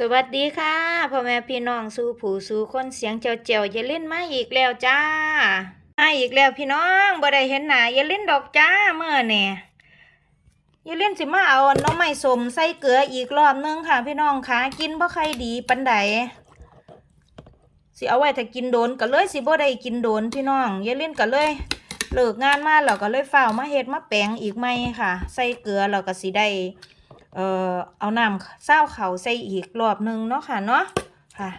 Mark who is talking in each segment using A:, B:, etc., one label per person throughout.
A: สวัสดีค่ะพ่อแม่พี่น้องสู่ผู้สู่คนเสียงเจียวเจียวอย่าเล่นมาอีกแล้วจ้ามาอีกแล้วพี่น้องบ่ได้เห็นหน้าอย่าเล่นดอกจ้าเมื่อเนี่ยอย่าเล่นสิมาเอาน้องไม้สมใส่เกลืออีกรอบนึงค่ะ พี่น้องค่ะกินบ่ใครดีปันใดสิเอาไว้ถ้ากินโดนก็เลยสิบ่ได้กินโดนพี่น้องอย่าเล่นก็เลยเลิกงานมาแล้วก็เลยเฝ้ามาเฮ็ดมาแปลงอีกไหมค่ะ ใส่เกลือแล้วก็สิได้ เอ่อเอาน้ำเศร้าเขาใส่อีกรอบหนึงเนาะค่ะเนาะค่ะ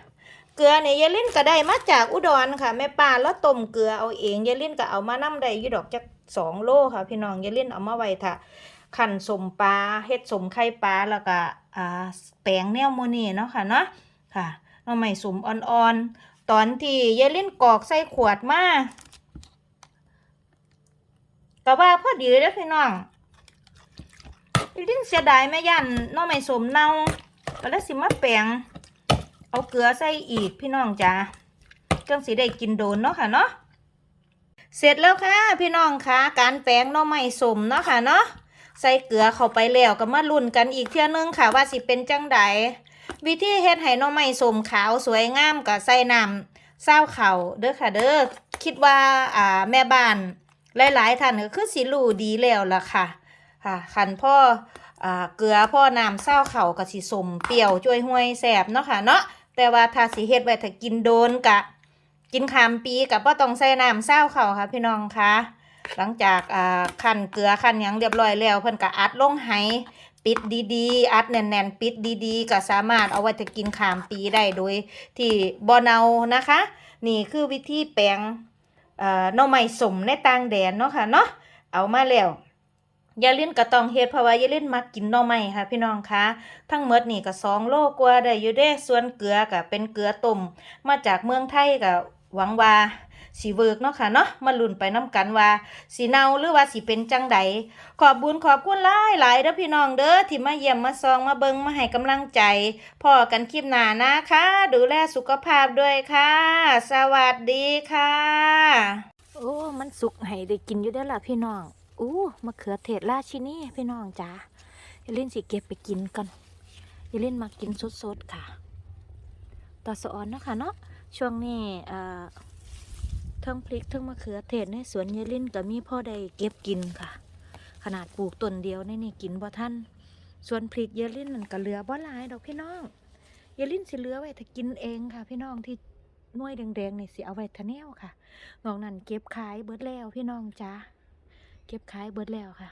A: เกลือเนี่ยยายลินก็ได้มาจากอุดรค่ะแม่ป้าแล้วต้มเกลือเอาเองยายลินก็เอามานํได้ยู่ดอกจักสองโลค่ะ พี่น้องยายลินเอามาไว้ถ้าขันสมปลาเฮ็ดสมไข่ปลาแล้วก็อ่าแปลงแนวโมนี่เนาะค่ะเนาะค่ะหน้องใหม่สมอ่อนๆตอนที่ยายลินกอกใส่ขวดมาก็ว่าพอดีเด้อพี่น้อง ลิ้นเสียดายแม่ยันน้องไม่สมเน่าก็เลยสิมาแปลงเอาเกลือใส่อีกพี่น้องจ้าจังสิได้กินโดนเนาะค่ะเนาะเสร็จแล้วค่ะ พี่น้องค่ะการแปลงน้องไม่สมเนาะค่ะเนาะใส่เกลือเข้าไปแล้วก็มาลุ้นกันอีกเทื่อนึงค่ะ ว่าสิเป็นจังใดวิธีเฮ็ดให้น้องไม่สมขาวสวยงามก็ใส่น้ำเศร้าเข่าเด้อค่ะเด้อคิดว่าอ่าแม่บ้านหลายๆท่านก็คือสิรู้ดีแล้วล่ะค่ะ ค่ะขันพ่ออเกลือพ่อน้ำเศร้าเข่ากับสิสมเปรี้ยวจ่วยห้วยแสบเนาะค่ะเนาะแต่ว่าถ้าสิเฮ็ดไว้ถ้ากินโดนกะ กินคามปีกับพ่ต้องใส่น้ำเศร้าเข่าค่ะพี่น้องคะหลังจากอ่าคั่นเกลือคั่นยังเรียบร้อยแล้ว เพิ่นก็อัดลงไหปิดดีๆ อัดแน่นๆ ปิดดีๆ ก็สามารถเอาไว้ถ้ากินคามปีได้โดย ที่บ่เนานะคะ นี่คือวิธีแปลงเอ่อน่อไม้สมในต่างแดนเนาะค่ะเนาะเอามาแล้ว ยายลิ้นก็ต้องเฮ็ดเพราะว่ายายลิ้นมักกินหน่อไม้ค่ะ พี่น้องคะทั้งหมดนี่ก็สองโลกว่าได้อยู่เด้ส่วนเกลือก็เป็นเกลือต้มมาจากเมืองไทยก็หวังว่าสิเวิร์กเนาะค่ะเนาะมาลุ้นไปน้กันว่าสิเนาหรือว่าสิเป็นจังใดขอบบุญขอบคุณหลายหลายเด้อพี่น้องเด้อที่มาเยี่ยมมาซองมาเบิงมาให้กำลังใจพอกันคลิปหน้านะคะ ดูแลสุขภาพด้วยค่ะ สวัสดีค่ะ โอ้ มันสุกให้ได้กินอยู่ได้ล่ะพี่น้อง อู้มะเขือเทศราชินีพี่น้องจ้าอย่าเล่นสิเก็บไปกินกันอย่าเล่นมากินสดๆค่ะต่อสออนเนาะค่ะเนาะช่วงนี้เอ่อทั้งพริกเทั้งมะเขือเทศในสวนยายลินก็มีพ่อได้เก็บกินค่ะ ขนาดปลูกต้นเดียวในนี่กินบ่ท่านส่วนพริกยายลินนั่นก็เหลือบ่หลายดอกพี่น้องยายลินสิเหลือไว้ถ้ากินเองค่ะ พี่น้องที่น่วยแดงๆนี่สิเอาไว้ทะแนวค่ะนอกนั้นเก็บขายเบิดแล้วพี่น้องจ้า เก็บขายเบิดแล้วค่ะ